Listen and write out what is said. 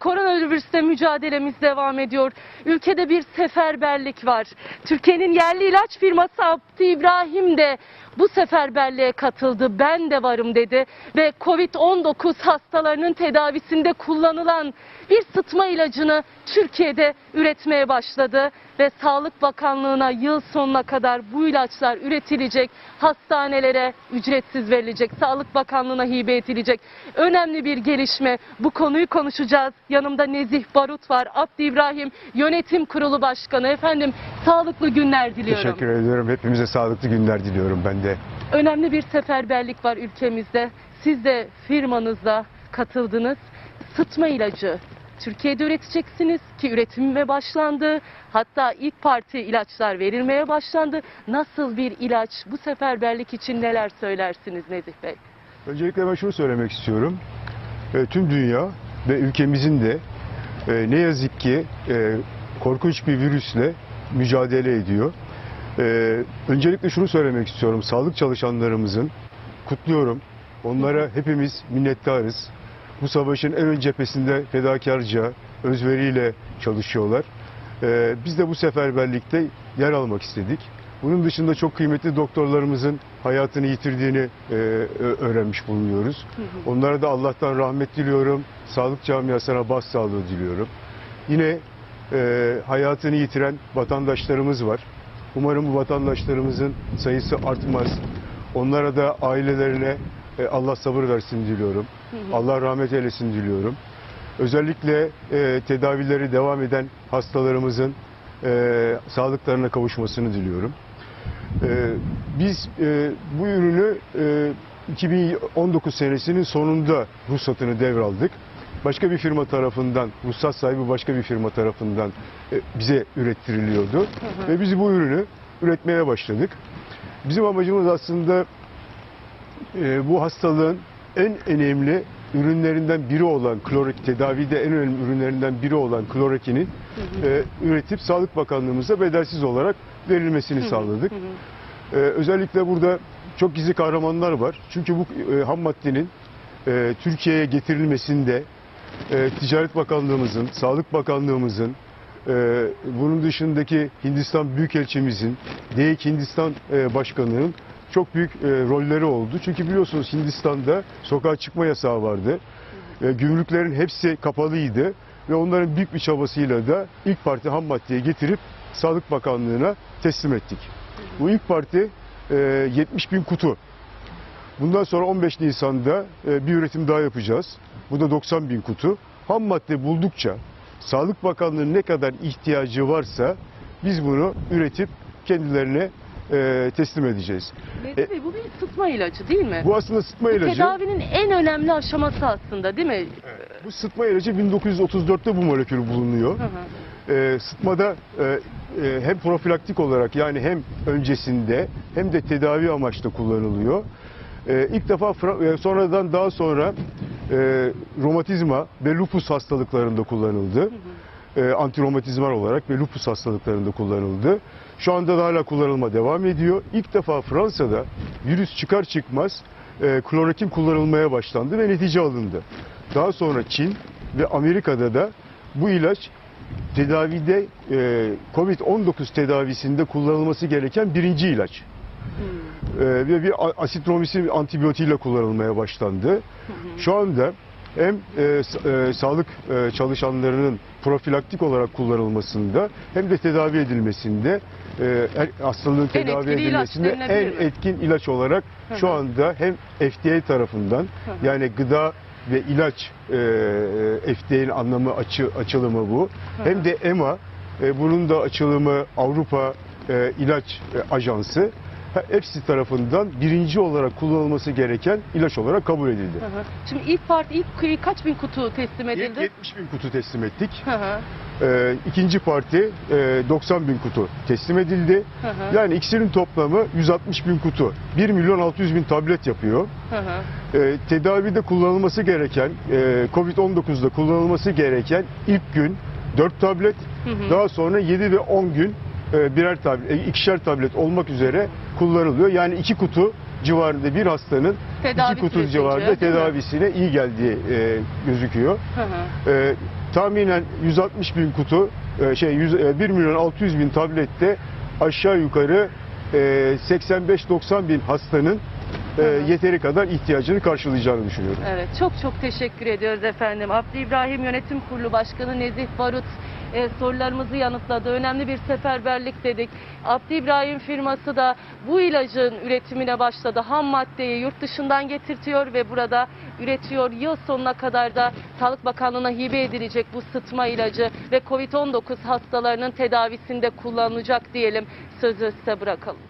Koronavirüsle mücadelemiz devam ediyor. Ülkede bir seferberlik var. Türkiye'nin yerli ilaç firması Abdi İbrahim de bu seferberliğe katıldı. Ben de varım dedi ve Covid-19 hastalarının tedavisinde kullanılan bir sıtma ilacını Türkiye'de üretmeye başladı ve Sağlık Bakanlığı'na yıl sonuna kadar bu ilaçlar üretilecek, hastanelere ücretsiz verilecek, Sağlık Bakanlığı'na hibe edilecek. Önemli bir gelişme. Bu konuyu konuşacağız. Yanımda Nezih Barut var. Abdi İbrahim Yönetim Kurulu Başkanı. Efendim sağlıklı günler diliyorum. Teşekkür ediyorum. Hepimize sağlıklı günler diliyorum ben de. Önemli bir seferberlik var ülkemizde. Siz de firmanızda katıldınız. Sıtma ilacı Türkiye'de üreteceksiniz ki üretime başlandı. Hatta ilk parti ilaçlar verilmeye başlandı. Nasıl bir ilaç? Bu seferberlik için neler söylersiniz Nezih Bey? Öncelikle ben şunu söylemek istiyorum. E, tüm dünya ve ülkemizin de e, ne yazık ki e, korkunç bir virüsle mücadele ediyor. E, öncelikle şunu söylemek istiyorum. Sağlık çalışanlarımızın kutluyorum. Onlara hepimiz minnettarız. Bu savaşın en ön cephesinde fedakarca, özveriyle çalışıyorlar. E, biz de bu seferberlikte yer almak istedik. Bunun dışında çok kıymetli doktorlarımızın hayatını yitirdiğini e, öğrenmiş bulunuyoruz. Onlara da Allah'tan rahmet diliyorum. Sağlık camiasına başsağlığı diliyorum. Yine e, hayatını yitiren vatandaşlarımız var. Umarım bu vatandaşlarımızın sayısı artmaz. Onlara da ailelerine e, Allah sabır versin diliyorum. Allah rahmet eylesin diliyorum. Özellikle e, tedavileri devam eden hastalarımızın e, sağlıklarına kavuşmasını diliyorum. E, biz e, bu ürünü e, 2019 senesinin sonunda ruhsatını devraldık. Başka bir firma tarafından, ruhsat sahibi başka bir firma tarafından e, bize ürettiriliyordu. Ve biz bu ürünü üretmeye başladık. Bizim amacımız aslında e, bu hastalığın en önemli ürünlerinden biri olan klorik tedavide en önemli ürünlerinden biri olan klorekinin e, üretip Sağlık Bakanlığımıza bedelsiz olarak verilmesini sağladık. E, özellikle burada çok gizli kahramanlar var. Çünkü bu e, ham maddenin e, Türkiye'ye getirilmesinde e, Ticaret Bakanlığımızın, Sağlık Bakanlığımızın, e, bunun dışındaki Hindistan Büyükelçimizin, DEİK Hindistan e, Başkanı'nın çok büyük e, rolleri oldu. Çünkü biliyorsunuz Hindistan'da sokağa çıkma yasağı vardı. E, gümrüklerin hepsi kapalıydı ve onların büyük bir çabasıyla da ilk parti ham maddeyi getirip Sağlık Bakanlığı'na teslim ettik. Bu ilk parti e, 70 bin kutu. Bundan sonra 15 Nisan'da e, bir üretim daha yapacağız. Bu da 90 bin kutu. Ham madde buldukça Sağlık Bakanlığı'nın ne kadar ihtiyacı varsa biz bunu üretip kendilerine e, teslim edeceğiz. Nezih Bey bu bir sıtma ilacı değil mi? Bu aslında sıtma Bu ilacı. tedavinin en önemli aşaması aslında değil mi? Bu sıtma ilacı 1934'te bu molekül bulunuyor. Hı hı. E, sıtmada e, e, hem profilaktik olarak yani hem öncesinde hem de tedavi amaçlı kullanılıyor. E, ilk defa Fra- e, sonradan daha sonra e, romatizma ve lupus hastalıklarında kullanıldı. E, antiromatizmal olarak ve lupus hastalıklarında kullanıldı. Şu anda da hala kullanılma devam ediyor. İlk defa Fransa'da virüs çıkar çıkmaz e, klorokin kullanılmaya başlandı ve netice alındı. Daha sonra Çin ve Amerika'da da bu ilaç tedavide e, Covid-19 tedavisinde kullanılması gereken birinci ilaç. E, ve bir a- asitromisin antibiyotiğiyle kullanılmaya başlandı. Şu anda hem e, e, sağlık e, çalışanlarının profilaktik olarak kullanılmasında hem de tedavi edilmesinde e, her- hastalığın tedavi edilmesinde denilebilir mi? en etkin ilaç olarak şu hı. anda hem FDA tarafından hı. yani gıda ve ilaç e, FDA'nin anlamı açı, açılımı bu. Hem de EMA e, bunun da açılımı Avrupa e, İlaç e, Ajansı hepsi tarafından birinci olarak kullanılması gereken ilaç olarak kabul edildi. Hı hı. Şimdi ilk parti ilk kaç bin kutu teslim İlk edildi? 70 bin kutu teslim ettik. Hı hı. Ee, ikinci parti e, 90 bin kutu teslim edildi. Hı hı. Yani ikisinin toplamı 160 bin kutu. 1 milyon 600 bin tablet yapıyor. Hı hı. Ee, tedavide kullanılması gereken, e, Covid-19'da kullanılması gereken ilk gün 4 tablet, Hı hı. daha sonra 7 ve 10 gün e, birer tablet, e, ikişer tablet olmak üzere kullanılıyor. Yani iki kutu civarında bir hastanın Tedavi iki kutu süresince, civarında değil mi? tedavisine iyi geldiği e, gözüküyor. Hı hı. E, tahminen 160 bin kutu, e, şey 100, e, 1 milyon 600 bin tablette aşağı yukarı e, 85-90 bin hastanın e, yeteri kadar ihtiyacını karşılayacağını düşünüyorum. Evet çok çok teşekkür ediyoruz efendim. Abdü İbrahim Yönetim Kurulu Başkanı Nezih Barut e, sorularımızı yanıtladı. Önemli bir seferberlik dedik. Abdü İbrahim firması da bu ilacın üretimine başladı. Ham maddeyi yurt dışından getirtiyor ve burada üretiyor. Yıl sonuna kadar da Sağlık Bakanlığı'na hibe edilecek bu sıtma ilacı ve COVID-19 hastalarının tedavisinde kullanılacak diyelim. Sözü size bırakalım.